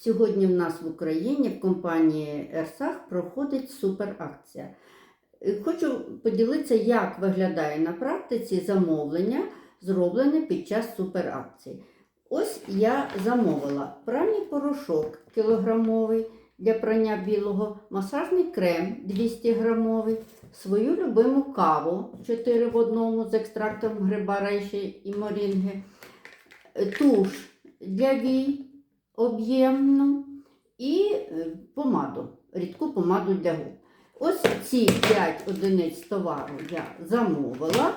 Сьогодні в нас в Україні в компанії Ерсах проходить суперакція. Е, Хочу поділитися, як виглядає на практиці замовлення, зроблене під час суперакції. Ось я замовила пральний порошок кілограмовий для прання білого, масажний крем 200 грамовий, свою любиму каву 4 в одному з екстрактом гриба рейші і морінги, е, туш для вій об'ємну і е, помаду, рідку помаду для губ. Ось ці 5 одиниць товару я замовила.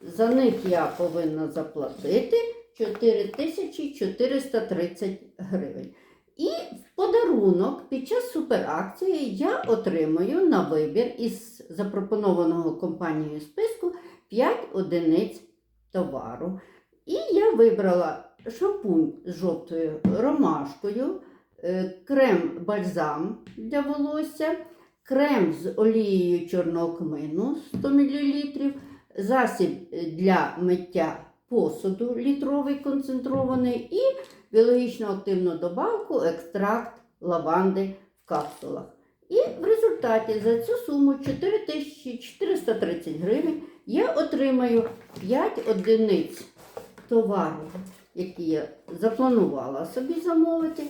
За них я повинна заплатити 4430 гривень. І в подарунок під час суперакції я отримую на вибір із запропонованого компанією списку 5 одиниць товару. І я вибрала шампунь з жовтою ромашкою, е, крем бальзам для волосся, крем з олією чорного кмину 100 мл, засіб для миття посуду літровий концентрований і біологічно активну добавку екстракт лаванди в капсулах. І в результаті за цю суму 4430 гривень я отримаю 5 одиниць товару, які я запланувала собі замовити,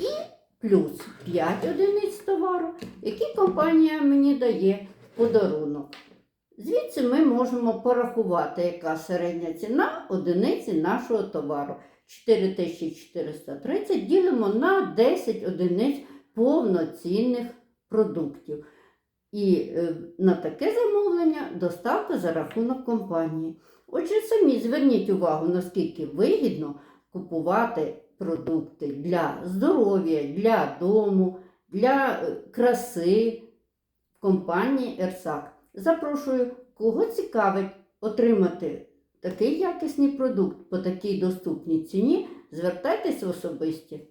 і плюс 5 одиниць товару, які компанія мені дає в подарунок. Звідси ми можемо порахувати, яка середня ціна одиниці нашого товару. 4430 ділимо на 10 одиниць повноцінних продуктів. І е, на таке замовлення доставка за рахунок компанії. Отже, самі зверніть увагу, наскільки вигідно купувати продукти для здоров'я, для дому, для е, краси в компанії Ерсак. Запрошую, кого цікавить отримати такий якісний продукт по такій доступній ціні, звертайтеся в особисті.